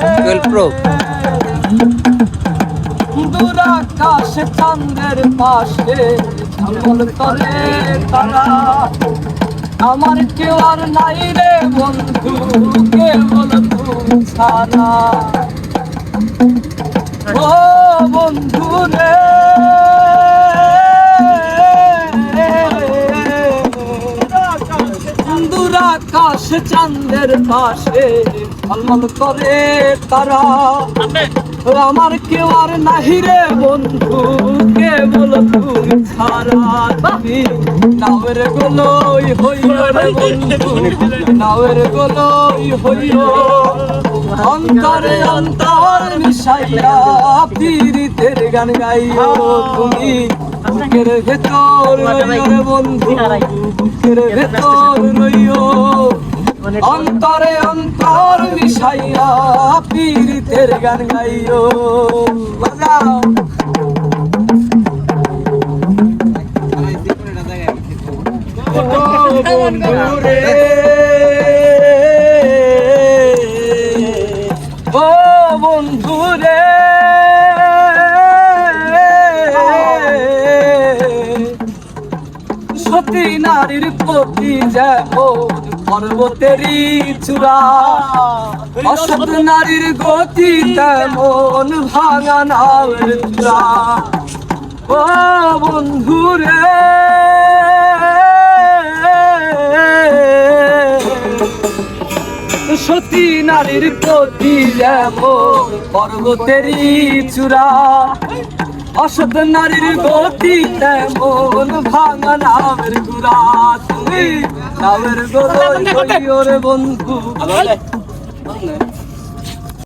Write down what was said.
Twelve pro চাঁদের পাশে তলে তারা। আমার কেউ আর নাই রে বন্ধু কেবল ছাড়া। ও বন্ধু রে। দুরাকাশ চাঁদের পাশে। ঝলমল করে তারা। আমার কেউ আর নাহি রে বন্ধু, কেবল তুই ছাড়া তুমি নাওয়ের গোলই হইও রে বন্ধু, নাওয়ের গোলই হইও অন্তরে অন্তর মিশাইয়া পীড়িতের গান গাইও তুমি। বুকের ভেতর রইও বন্ধু বুকের ভেতর রইও অন্তরে অন্তর মিশাইয়া পীড়িতের গান গাইও। বাজাও ও বন্ধু রে সতী নারীর প্রতি পর্বতেরই চূড়া অসৎ নারীর গতি তেমন ভাঙা নামের চূড়া ও বন্ধু রে সতী নারীর প্রতি যেমন পর্বতেরই চূড়া অসৎ নারীর গতি তেমন ভাঙা নামের গুড়া তুমি। নামের গোড় বন্ধু।